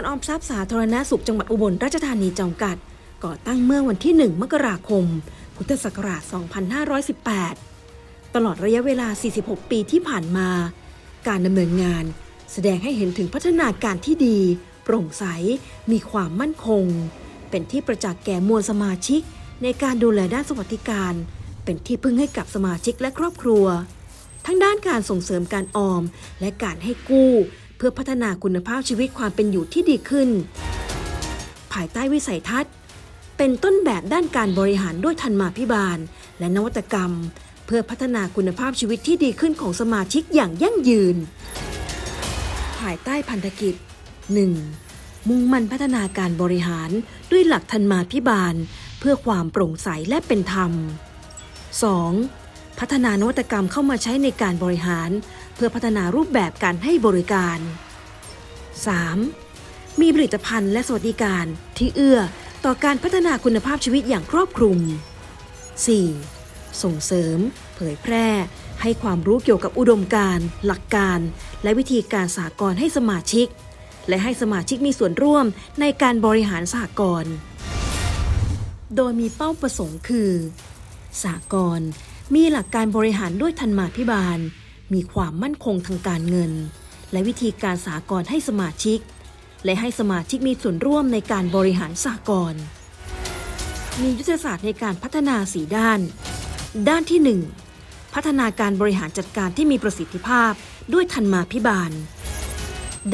รออมทรัพย์สาธารณสุขจังหวัดอุบลราชธานีจำกัด ก่อตั้งเมื่อวันที่ 1 มกราคม พุทธศักราช 2518 ตลอดระยะเวลา 46 ปีที่ผ่านมา การดำเนินงาน แสดงให้เห็นถึงพัฒนาการที่ดี โปร่งใส มีความมั่นคง เป็นที่ประจักษ์แก่มวลสมาชิก ในการดูแลด้านสวัสดิการ เป็นที่พึ่งให้กับสมาชิกและครอบครัว ทั้งด้านการส่งเสริมการออมและการให้กู้ เพื่อพัฒนาคุณภาพชีวิตความเป็นอยู่ที่ดีขึ้น ภายใต้วิสัยทัศน์ เป็นต้นแบบด้านการบริหารด้วยทันมาพิบาล และนวัตกรรม เพื่อพัฒนาคุณภาพชีวิตที่ดีขึ้นของสมาชิกอย่างยั่งยืน ภายใต้พันธกิจ 1. มุ่งมั่นพัฒนาการบริหารด้วยหลักทันมาพิบาล เพื่อความโปร่งใสและเป็นธรรม 2. พัฒนานวัตกรรมเข้ามาใช้ในการบริหาร พื่อพัฒนารูปแบบการให้บริการ 3. มีผลิตภัณฑ์และสวัสดิการที่เอื้อต่อการพัฒนาคุณภาพชีวิตอย่างครอบคลุม 4. ส่งเสริม เผยแพร่ ให้ความรู้เกี่ยวกับอุดมการณ์ หลักการ และวิธีการสหกรณ์ให้สมาชิก และให้สมาชิกมีส่วนร่วมในการบริหารสหกรณ์โดยมีเป้าประสงค์คือสหกรณ์มีหลักการบริหารด้วยทันมาพิบาล มีความมั่นคงทางการเงิน และวิธีการสหกรให้สมาชิก และให้สมาชิกมีส่วนร่วมในการบริหารสหกรมียุทธศาสตร์ในการพัฒนาสีด้าน ด้านที่ 1 พัฒนาการบริหารจัดการที่มีประสิทธิภาพด้วยทันมาพิบาล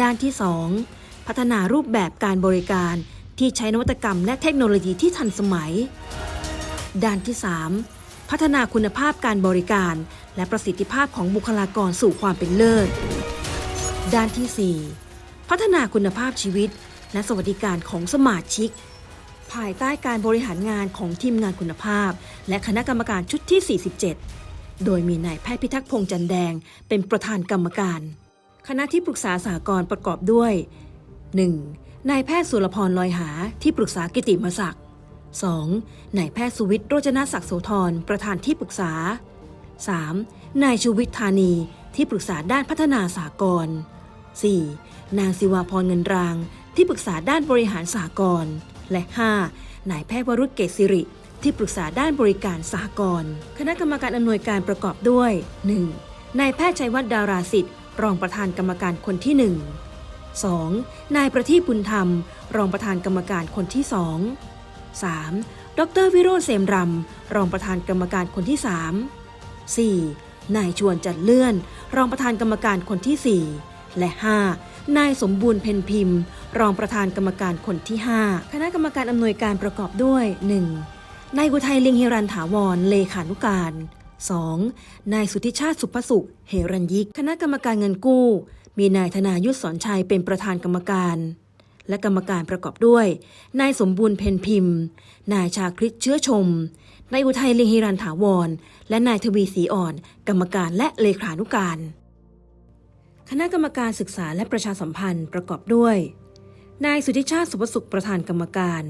ด้านที่ 2 พัฒนารูปแบบการบริการที่ใช้นวัตกรรมและเทคโนโลยีที่ทันสมัย ด้านที่ 3 พัฒนาคุณภาพการบริการ และประสิทธิภาพของบุคลากรสู่ความเป็นเลิศ ด้านทีสี่ 4 พัฒนาคุณภาพชีวิต และสวัสดิการของสมาชิก ภายใต้การบริหารงานของทีมงานคุณภาพ และคณะกรรมการชุดที่ 47 โดยมีนายแพทย์พิทักษ์พงษ์จันแดง เป็นประธานกรรมการ คณะที่ปรึกษาสหกรณ์ประกอบด้วย 1. นายแพทย์สุรพรลอยหาที่ปรึกษากิติมศักดิ์ 2. นายแพทย์สุวิทย์โรจนศักดิ์โสธรประธานที่ปรึกษา 3. นายชูวิทย์ธานีที่ปรึกษาด้านพัฒนาสากล 4. นางศิวาพรเงินราง ที่ปรึกษาด้านบริหารสากลและ 5. นายแพทย์วรุษเกษสิริที่ปรึกษาด้านบริการสหกรณ์คณะกรรมการอำนวยการประกอบด้วย 1. นายแพทย์ชัยวัฒน์ดาราสิทธิ์ รองประธานกรรมการคนที่ 1 2. นายประทีปบุญธรรม รองประธานกรรมการคนที่ 2 3. ดรวิโรจน์เสมรำ รองประธานกรรมการคนที่ 3 4. นายชวนจัดเลื่อน รองประธานกรรมการคนที่ 4 และ 5. นายสมบูรณ์เพนพิมพ์ รองประธานกรรมการคนที่ 5 คณะกรรมการอำนวยการประกอบด้วย 1. นายอุทัยลิงฮิรันถาวร เลขานุการ 2. นายสุทธิชาติสุภสุขเหรัญยิก คณะกรรมการเงินกู้ มีนายธนายุทธสอนชัยเป็นประธานกรรมการ และกรรมการประกอบด้วย นายสมบูรณ์เพนพิมพ์ นายชาคริตเชื้อชม นายอุทัยลิงฮิรันถาวร และนายทวีศรีอ่อน กรรมการและเลขานุการ คณะกรรมการศึกษาและประชาสัมพันธ์ประกอบด้วย นายสุทธิชาติสุภสุขประธานกรรมการ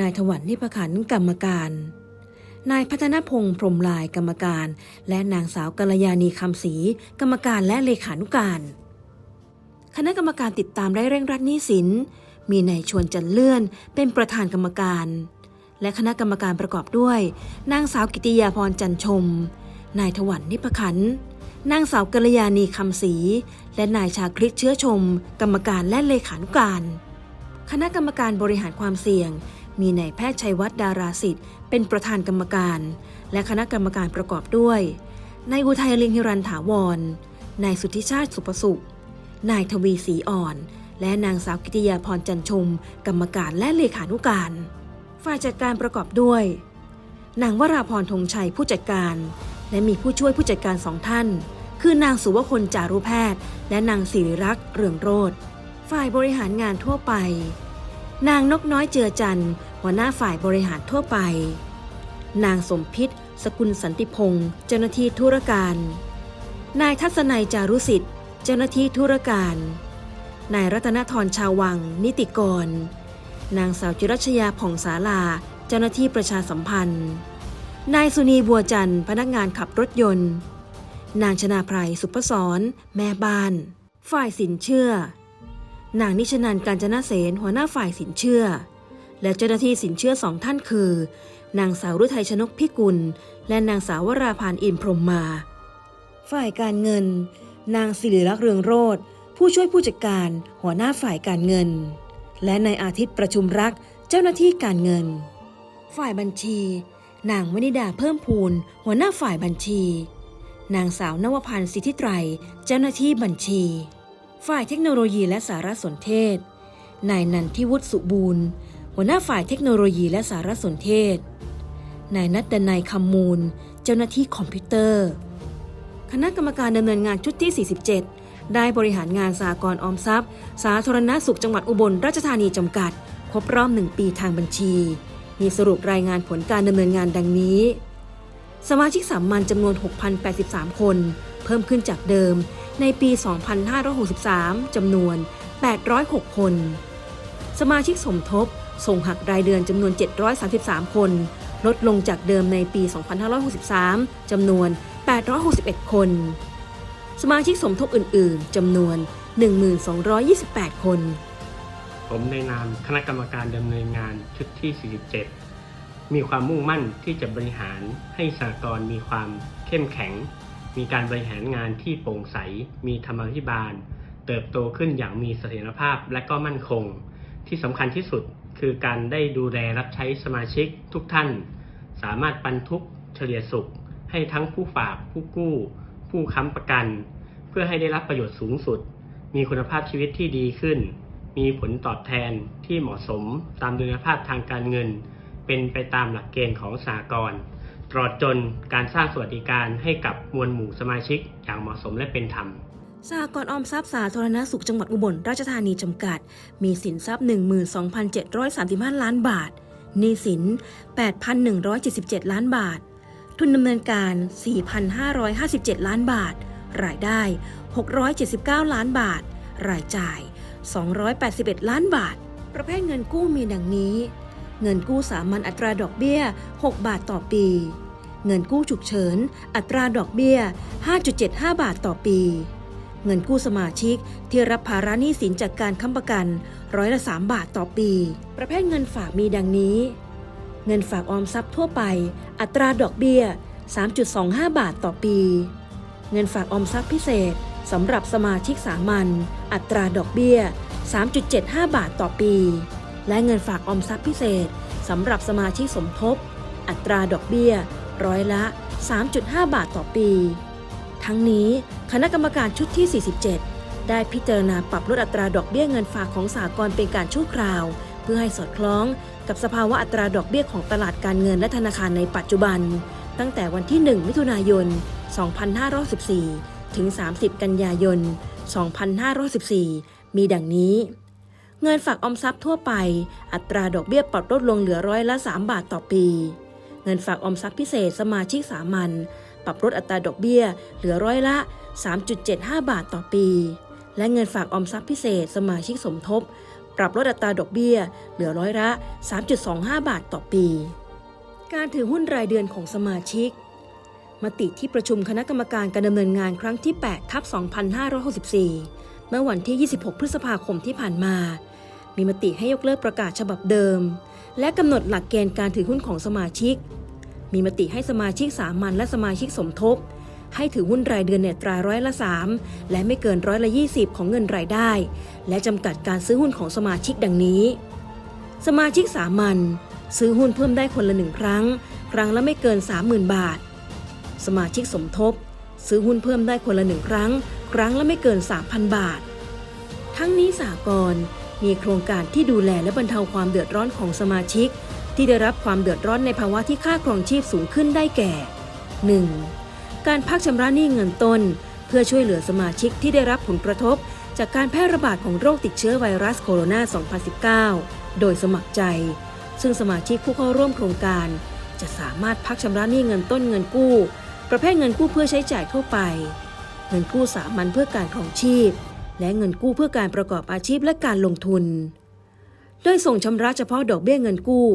นายถวันนิพขันกรรมการนายพัฒนพงษ์พรมลายกรรมการ และนางสาวกัลยาณีคำศรีกรรมการและเลขานุการ คณะกรรมการติดตามและเร่งรัดหนี้สิน มีนายชวนจันเลื่อนเป็นประธานกรรมการ และคณะกรรมการประกอบด้วย นางสาวกิติยาพรจันชม นายถวันนิพขัน นางสาวกัลยาณีคำศรีและนายชาคริตเชื้อชม กรรมการและเลขานุการ คณะกรรมการบริหารความเสี่ยง มีนายแพทย์ชัยวัฒน์ดาราสิทธิ์เป็นประธานกรรมการ และคณะกรรมการประกอบด้วยนายอุทัยลิงฮิรันถาวรนายสุทธิชาติสุประสุข นายทวีศรีอ่อน และนางสาวกิติยาพรจันชม กรรมการและเลขานุการ ฝ่ายจัดการประกอบด้วย นางวราพรธงชัยผู้จัดการ และมีผู้ช่วยผู้จัดการสองท่าน คือนางสุวคนจารุแพทย์ และนางสิริรักษ์เรืองโรธฝ่ายบริหารงานทั่วไป นางนกน้อยเจือจันหัวหน้าฝ่ายบริหารทั่วไป นางสมพิษสกุลสันติพงศ์เจ้าหน้าที่ธุรการ นายทัศนัยจารุสิทธิ์ เจ้าหน้าที่ธุรการ นายรัตนทรชาววัง นิติกร นางสาวจิรัชยาผ่องศาลา เจ้าหน้าที่ประชาสัมพันธ์ นายสุนีบัวจันทร์พนักงานขับรถยนต์ นางชนาไพรสุพศร แม่บ้าน ฝ่ายสินเชื่อ นางนิชนันการจนาเสนหัวหน้าฝ่ายสินเชื่อ และเจ้าหน้าที่สินเชื่อสองท่านคือ นางสาวรุทัยชนกพิกุล และนางสาววราพานอินพรหมมา ฝ่ายการเงิน นางสิริลักษ์เรืองโรธผู้ช่วยผู้จัดการ หัวหน้าฝ่ายการเงิน และนายอาทิตย์ประชุมรักเจ้าหน้าที่การเงิน ฝ่ายบัญชี นางวนิดาเพิ่มพูนหัวหน้าฝ่ายบัญชี นางสาวนวพันธ์สิทธิไตรเจ้าหน้าที่บัญชี ฝ่ายเทคโนโลยีและสารสนเทศ นายนันทิวุฒิสุบูรณ์ หัวหน้าฝ่ายเทคโนโลยีและสารสนเทศ นายนัดดนัยคำมูล เจ้าหน้าที่คอมพิวเตอร์ คณะกรรมการดำเนินงานชุดที่ 47 ได้บริหารงานสากลออมทรัพย์ สาธารณสุขจังหวัดอุบลราชธานีจำกัด ครบรอบหนึ่งปีทางบัญชี มีสรุปรายงานผลการดำเนินงานดังนี้ สมาชิกสามัญจำนวน 6,083 คน เพิ่มขึ้นจากเดิม ในปี 2563 จำนวน 806 คน สมาชิกสมทบ ส่งหักรายเดือนจำนวน 733 คน ลดลงจากเดิมในปี 2563 จำนวน 861 คน สมาชิกสมทบอื่น ๆจำนวน 1228 คน ผมในนามคณะกรรมการดำเนินงานชุดที่ 47 มีความมุ่งมั่นที่จะบริหารให้สหกรณ์มีความเข้มแข็ง มีการบริหารงานที่โปร่งใส มีธรรมาภิบาล เติบโตขึ้นอย่างมีเสถียรภาพและก็มั่นคง ที่สำคัญที่สุดคือการได้ดูแลรับใช้สมาชิกทุกท่าน สามารถปันทุกเฉลี่ยสุข ให้ทั้งผู้ฝากผู้กู้ ผู้ค้ำประกัน เพื่อให้ได้รับประโยชน์สูงสุด มีคุณภาพชีวิตที่ดีขึ้น มีผลตอบแทนที่เหมาะสมตามดุลยภาพทางการเงิน เป็นไปตามหลักเกณฑ์ของสากลตลอดจนการสร้างสวัสดิการให้กับมวลหมู่สมาชิกอย่างเหมาะสมและเป็นธรรมสหกรณ์ออมทรัพย์สาธารณสุขจังหวัดอุบลราชธานีจำกัด มีสินทรัพย์ 12,735 ล้านบาทหนี้สิน 8,177 ล้านบาท ทุนดำเนินการ 4,557 ล้านบาท รายได้ 679 ล้านบาท รายจ่าย 281 ล้านบาท ประเภทเงินกู้มีดังนี้ เงินกู้สามัญอัตราดอกเบี้ย 6 บาทต่อปี เงินกู้ฉุกเฉิน อัตราดอกเบี้ย 5.75 บาทต่อปี เงินกู้สมาชิกที่รับภาระหนี้สินจากการค้ำประกันร้อยละ3บาทต่อปี ประเภทเงินฝากมีดังนี้ เงินฝากออมทรัพย์ทั่วไป อัตราดอกเบี้ย 3.25 บาทต่อปี เงินฝากออมทรัพย์พิเศษสำหรับสมาชิกสามัญอัตราดอกเบี้ย 3.75 บาทต่อปี และเงินฝากออมทรัพย์พิเศษสำหรับสมาชิกสมทบ อัตราดอกเบี้ย ร้อยละ 3.5 บาทต่อปี ทั้งนี้คณะกรรมการชุดที่ 47 ได้พิจารณาปรับลดอัตราดอกเบี้ยเงินฝากของสากลเป็นการชั่วคราว เพื่อให้สอดคล้อง กับสภาวะอัตราดอกเบี้ยของตลาดการเงินและธนาคารในปัจจุบัน ตั้งแต่วันที่ 1 มิถุนายน 2514 ถึง 30 กันยายน 2514 มีดังนี้ เงินฝากออมทรัพย์ทั่วไป อัตราดอกเบี้ยปรับลดลงเหลือร้อยละ 3 บาทต่อปี เงินฝากออมทรัพย์พิเศษสมาชิกสามัญปรับลดอัตราดอกเบี้ยเหลือร้อยละ 3.75 บาทต่อปี และเงินฝากออมทรัพย์พิเศษสมาชิกสมทบ ปรับลดอัตราดอกเบี้ย เหลือร้อยละ 3.25 บาทต่อปี การถือหุ้นรายเดือนของสมาชิก มติที่ประชุมคณะกรรมการการดำเนินงานครั้งที่ 8 ทับ 2564 เมื่อวันที่ 26 พฤษภาคมที่ผ่านมา มีมติให้ยกเลิกประกาศฉบับเดิม และกำหนดหลักเกณฑ์การถือหุ้นของสมาชิก มีมติให้สมาชิกสามัญและสมาชิกสมทบ ให้ถือหุ้นรายเดือนในตราร้อยละ 3 และไม่เกินร้อยละ 20 ของเงินรายได้ และจำกัดการซื้อหุ้นของสมาชิกดังนี้ สมาชิกสามัญซื้อหุ้นเพิ่มได้คนละหนึ่งครั้ง ครั้งละไม่เกิน 30,000 บาท สมาชิกสมทบ ซื้อหุ้นเพิ่มได้คนละหนึ่งครั้ง ครั้งละไม่เกิน 3,000 บาท ทั้งนี้สากลมีโครงการที่ดูแลและบรรเทาความเดือดร้อนของสมาชิก ที่ได้รับความเดือดร้อนในภาวะที่ค่าครองชีพสูงขึ้นได้แก่ 1. การพักชำระหนี้เงินต้น เพื่อช่วยเหลือสมาชิกที่ได้รับผลกระทบ จากการแพร่ระบาดของโรคติดเชื้อไวรัสโคโรนา 2019 โดยสมัครใจ ซึ่งสมาชิกผู้เข้าร่วมโครงการ จะสามารถพักชำระหนี้เงินต้นเงินกู้ ประเภทเงินกู้เพื่อใช้จ่ายทั่วไป เงินกู้สามัญเพื่อการครองชีพ และเงินกู้เพื่อการประกอบอาชีพและการลงทุน โดยส่งชำระเฉพาะดอกเบี้ยเงินกู้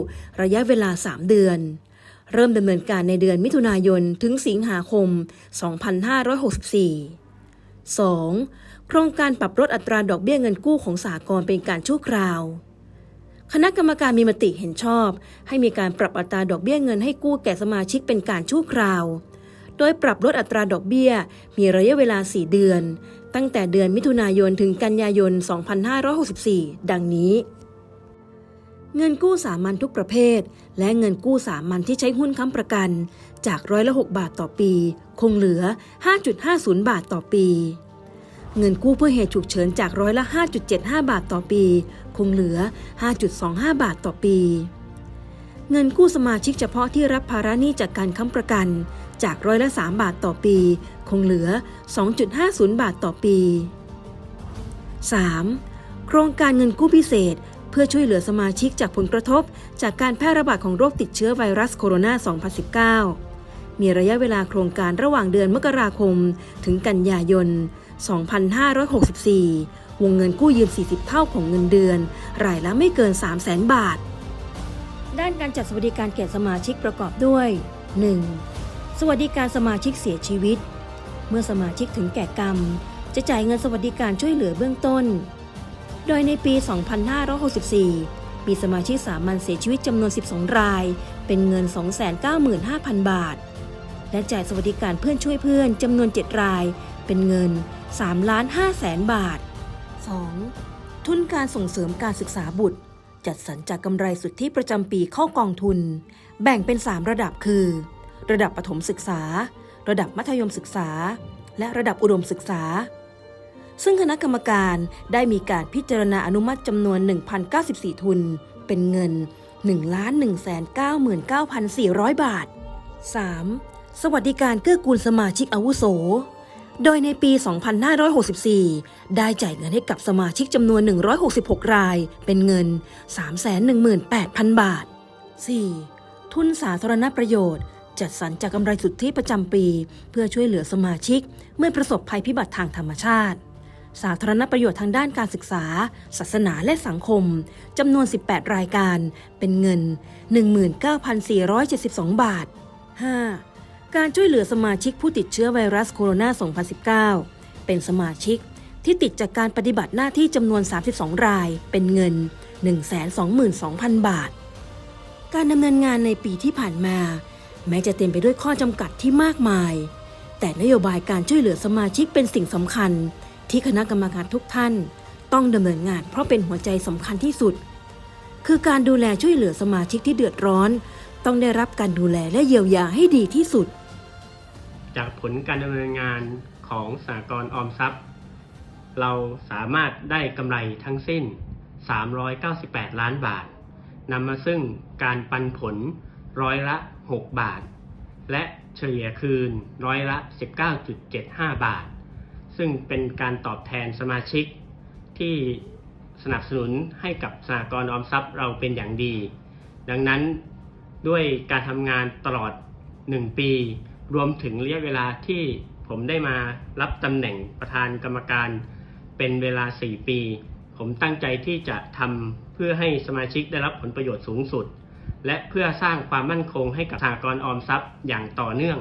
ระยะเวลา 3 เดือน เริ่มดำเนินการในเดือนมิถุนายนถึงสิงหาคม 2564 2. โครงการปรับลดอัตราดอกเบี้ยเงินกู้ของสากลเป็นการชั่วคราว คณะกรรมการมีมติเห็นชอบ ให้มีการปรับอัตราดอกเบี้ยเงินให้กู้แก่สมาชิกเป็นการชั่วคราว โดยปรับลดอัตราดอกเบี้ยมีระยะเวลา 4 เดือน ตั้งแต่เดือนมิถุนายนถึงกันยายน 2564 ดังนี้ เงินกู้สามัญทุกประเภท และเงินกู้สามัญที่ใช้หุ้นค้ำประกัน จากร้อยละ 6 บาทต่อปี คงเหลือ 5.50 บาทต่อปี เงินกู้เพื่อเหตุฉุกเฉินจากร้อยละ 5.75 บาทต่อปี คงเหลือ 5.25 บาทต่อปี เงินกู้สมาชิกเฉพาะที่รับภาระหนี้จากการค้ำประกัน จากร้อยละ 3 บาทต่อปี คงเหลือ 2.50 บาทต่อปี 3. โครงการเงินกู้พิเศษ พื่อช่วยเหลือสมาชิกจากผลกระทบ จากการแพร่ระบาดของโรคติดเชื้อไวรัสโคโรนา 2019 มีระยะเวลาโครงการระหว่างเดือนมกราคม ถึงกันยายน 2564 วงเงินกู้ยืม 40 เท่าของเงินเดือน รายละไม่เกิน 300,000 บาท ด้านการจัดสวัสดิการแก่สมาชิกประกอบด้วย 1. สวัสดิการสมาชิกเสียชีวิต เมื่อสมาชิกถึงแก่กรรม จะจ่ายเงินสวัสดิการช่วยเหลือเบื้องต้น โดยในปี 2564 มีสมาชิกสามัญเสียชีวิตจำนวน 12 ราย เป็นเงิน 295,000 บาท และจ่ายสวัสดิการเพื่อนช่วยเพื่อนจำนวน 7 ราย เป็นเงิน3ล้าน5แสนบาท 2. ทุนการส่งเสริมการศึกษาบุตร จัดสรรจากกำไรสุทธิประจำปีเข้ากองทุน แบ่งเป็น 3 ระดับคือ ระดับประถมศึกษา ระดับมัธยมศึกษา และระดับอุดมศึกษา ซึ่งคณะกรรมการได้มีการพิจารณาอนุมัติจำนวน 1,094 ทุน เป็นเงิน 1,199,400 บาท 3. สวัสดิการเกื้อกูลสมาชิกอาวุโส โดยในปี 2564 ได้จ่ายเงินให้กับสมาชิกจำนวน 166 ราย เป็นเงิน 318,000 บาท 4. ทุนสาธารณประโยชน์จัดสรรจากกำไรสุทธิประจำปี เพื่อช่วยเหลือสมาชิก เมื่อประสบภัยพิบัติทางธรรมชาติ สาธารณประโยชน์ทางด้านการศึกษา ศาสนาและสังคม จำนวน 18 รายการ เป็นเงิน 19,472 บาท 5. การช่วยเหลือสมาชิกผู้ติดเชื้อไวรัสโคโรนา 2019 เป็นสมาชิกที่ติดจากการปฏิบัติหน้าที่จำนวน 32 ราย เป็นเงิน 122,000 บาท การดำเนินงานในปีที่ผ่านมา แม้จะเต็มไปด้วยข้อจำกัดที่มากมาย แต่นโยบายการช่วยเหลือสมาชิกเป็นสิ่งสำคัญ ที่คณะกรรมการทุกท่าน ต้องดำเนินงานเพราะเป็นหัวใจสำคัญที่สุด คือการดูแลช่วยเหลือสมาชิกที่เดือดร้อน ต้องได้รับการดูแลและเยียวยาให้ดีที่สุด จากผลการดำเนินงานของสหกรณ์ออมทรัพย์ เราสามารถได้กำไรทั้งสิ้น 398 ล้านบาทนำมาซึ่งการปันผลร้อยละ 6 บาท และเฉลี่ยคืนร้อยละ 19.75 บาท ซึ่งเป็นการตอบแทนสมาชิกที่สนับสนุนให้กับสหกรณ์ออมทรัพย์เราเป็นอย่างดี ดังนั้นด้วยการทำงานตลอด 1 ปี รวมถึงระยะเวลาที่ผมได้มารับตำแหน่งประธานกรรมการเป็นเวลา 4 ปี ผมตั้งใจที่จะทำเพื่อให้สมาชิกได้รับผลประโยชน์สูงสุด และเพื่อสร้างความมั่นคงให้กับสหกรณ์ออมทรัพย์อย่างต่อเนื่อง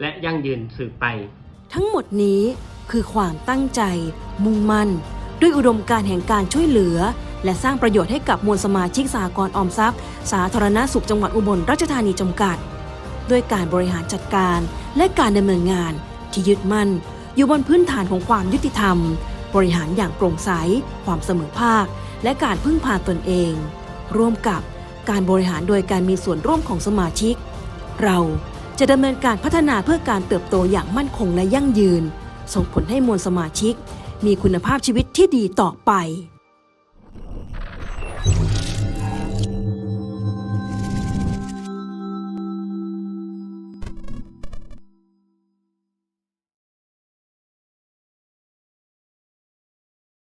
และยั่งยืนสืบไป ทั้งหมดนี้ คือความตั้งใจ มุ่งมั่น ด้วยอุดมการแห่งการช่วยเหลือ และสร้างประโยชน์ให้กับมวลสมาชิกสหกรณ์ออมทรัพย์ สาธารณสุขจังหวัดอุบลราชธานีจำกัด ด้วยการบริหารจัดการและการดำเนินงาน ที่ยึดมั่น อยู่บนพื้นฐานของความยุติธรรม บริหารอย่างโปร่งใส ความเสมอภาค และการพึ่งพาตนเอง ร่วมกับการบริหารโดยการมีส่วนร่วมของสมาชิก เราจะดำเนินการพัฒนาเพื่อการเติบโตอย่างมั่นคงและยั่งยืน ส่งผลให้มวลสมาชิก มีคุณภาพชีวิตที่ดีต่อไป